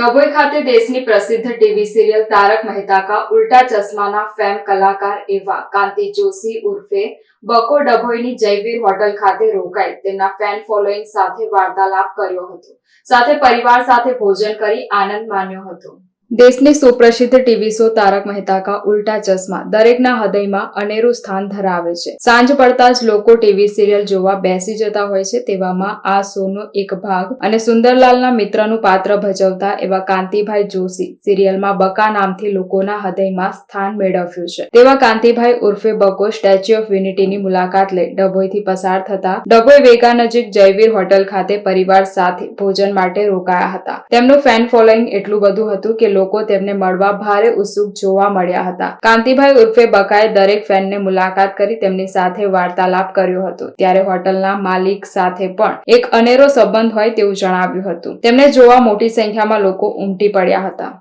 ડભોઈ ખાતે દેશની પ્રસિદ્ધ ટીવી સિરિયલ તારક મહેતા કા ઉલ્ટા ચશ્માના ફેમ કલાકાર એવા કાંતિ જોશી ઉર્ફે બકો ડભોઈની જયવીર હોટલ ખાતે રોકાઈ તેમના ફેન ફોલોઈંગ સાથે વાર્તાલાપ કર્યો હતો. સાથે પરિવાર સાથે ભોજન કરી આનંદ માણ્યો હતો. દેશની સુપ્રસિદ્ધ ટીવી શો તારક મહેતા કા ઉલ્ટા ચશ્મા દરેકના હૃદયમાં અનેરું સ્થાન ધરાવે છે. સાંજ પડતા જ લોકો ટીવી સિરિયલ જોવા બેસી જતા હોય છે તેવામાં આ શોનો એક ભાગ અને સુંદરલાલના મિત્રનું પાત્ર ભજવતા એવા કાંતિભાઈ જોશી સિરિયલમાં બકા નામથી લોકોના હૃદયમાં સ્થાન મેળવ્યું છે. તેવા કાંતિભાઈ ઉર્ફે બકો સ્ટેચ્યુ ઓફ યુનિટીની મુલાકાત લઈ ડભોઈથી પસાર થતા ડભોઈ વેગા નજીક જયવીર હોટલ ખાતે પરિવાર સાથે ભોજન માટે રોકાયા હતા. તેમનું ફેન ફોલોઈંગ એટલું બધું હતું કે લોકો તેમને મળવા ભારે ઉત્સુક જોવા મળ્યા હતા. કાંતિભાઈ ઉર્ફે બકાએ દરેક ફેનને મુલાકાત કરી તેમની સાથે વાર્તાલાપ કર્યો હતો. ત્યારે હોટલના માલિક સાથે પણ એક અનેરો સંબંધ હોય તેવું જણાવ્યું હતું. તેમને જોવા મોટી સંખ્યામાં લોકો ઉમટી પડ્યા હતા.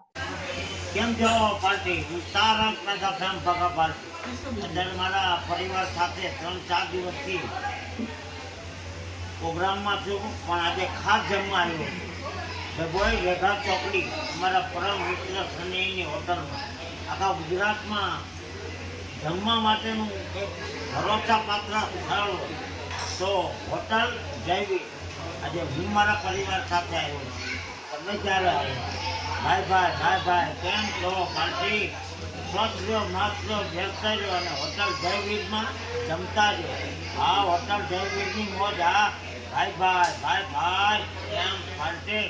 કેમ છો, પાર્ટી? હું તારક મહેતા ફેમ ભગા પાર્ટી અંદર મારા પરિવાર સાથે ત્રણ ચાર દિવસથી પ્રોગ્રામમાં છું, પણ આજે ખાસ જમવા આવ્યો. ડભોઈ રેખા ચોકડી અમારા પરમ મિત્ર સનેહીની હોટલમાં. આખા ગુજરાતમાં જમવા માટેનું એક ભરોસાપાત્ર સ્થળ તો હોટલ જૈવી આજે હું મારા પરિવાર સાથે આવ્યો છું. તમે ક્યારે આવ્યો? ભાઈ ભાઈ ભાઈ ભાઈ, કેમ છો? પાર્ટી? સ્વચ્છ રહ્યો વ્યસ્ત રહ્યો અને હોટલ જયવીરમાં જમતા રહ્યો આ હોટલ જયવીરની મોજ આ ભાઈ ભાઈ ભાઈ ભાઈ, કેમ? પાર્ટી?